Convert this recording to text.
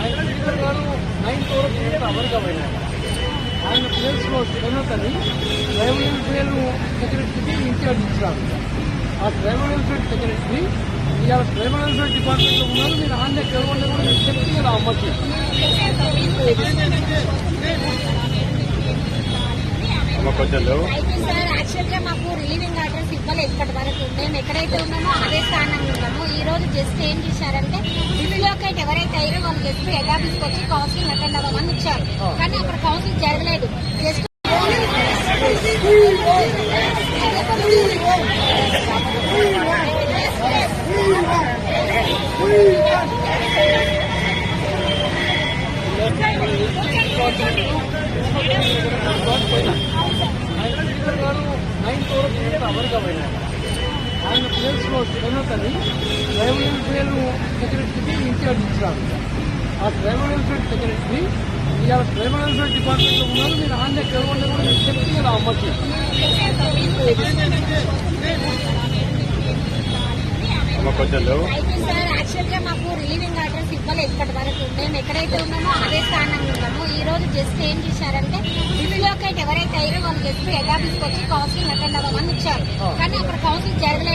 ఆయన speaker nine వరకు America ఆయన ప్లేస్లో శ్రీమత్ ట్రైబల్ వెల్ఫేర్ సెక్రటరీకి ఇన్ఛార్జ్ ఇచ్చినారు ఆ ట్రైబల్ వెల్ఫేర్ సెక్రటరీ ఇవాళ వెల్ఫేర్ డిపార్ట్మెంట్లో ఉన్నారు. మీరు ఆన్లైన్ kelవకుండా కూడా మీరు చెప్తే కదా అమ్మచ్చు అయితే సార్ యాక్చువల్గా మాకు రిలీవింగ్ ఆర్డర్స్ ఇవ్వలేదు ఇప్పటి వరకు. మేము ఎక్కడైతే ఉన్నామో అదే స్థానంలో ఉన్నాము. ఈ రోజు జస్ట్ ఏం చేశారంటే రిలీలోకైట్ ఎవరైతే అయ్యారో వాళ్ళు జస్ట్ హెడ్ ఆఫీస్కి వచ్చి కౌన్సిలింగ్ అటెండ్ అవ్వమని ఇచ్చారు. కానీ అక్కడ కౌన్సిలింగ్ జరగలేదు. జస్ట్ స్పీకర్ గారు నైన్ వరకు క్లియర్ పోయినారు ఆయన ప్లేస్లో శ్రీమత్ అని ట్రైబల్ వెల్ఫేర్ సెక్రటరీకి ఇన్ఛార్జ్ ఇచ్చినారు ఆ ట్రైబల్ వెల్ఫేర్ సెక్రటరీ ఇవాళ ట్రైబల్ వెల్ఫేర్ డిపార్ట్మెంట్లో ఉన్నారు మీరు ఆన్లైన్ kelవకుండా కూడా మీరు చెప్పి కదా అమ్మచ్చు అమ్మ కొంచెం లేవు అయితే సార్ యాక్చువల్గా మాకు రిలీవింగ్ ఆర్డర్స్ ఇవ్వలేదు ఇప్పటి వరకు మేము ఎక్కడైతే ఉన్నామో అదే స్థానంలో ఉన్నాము. ఈ రోజు జస్ట్ ఏం చేశారంటే రిలీలోకైట్ ఎవరైతే అయ్యారో వాళ్ళు జస్ట్ ఆఫీస్కి వచ్చి కౌన్సిలింగ్ అటెండ్ అవ్వమని ఇచ్చారు. కానీ అక్కడ కౌన్సిలింగ్ జరగలేదు.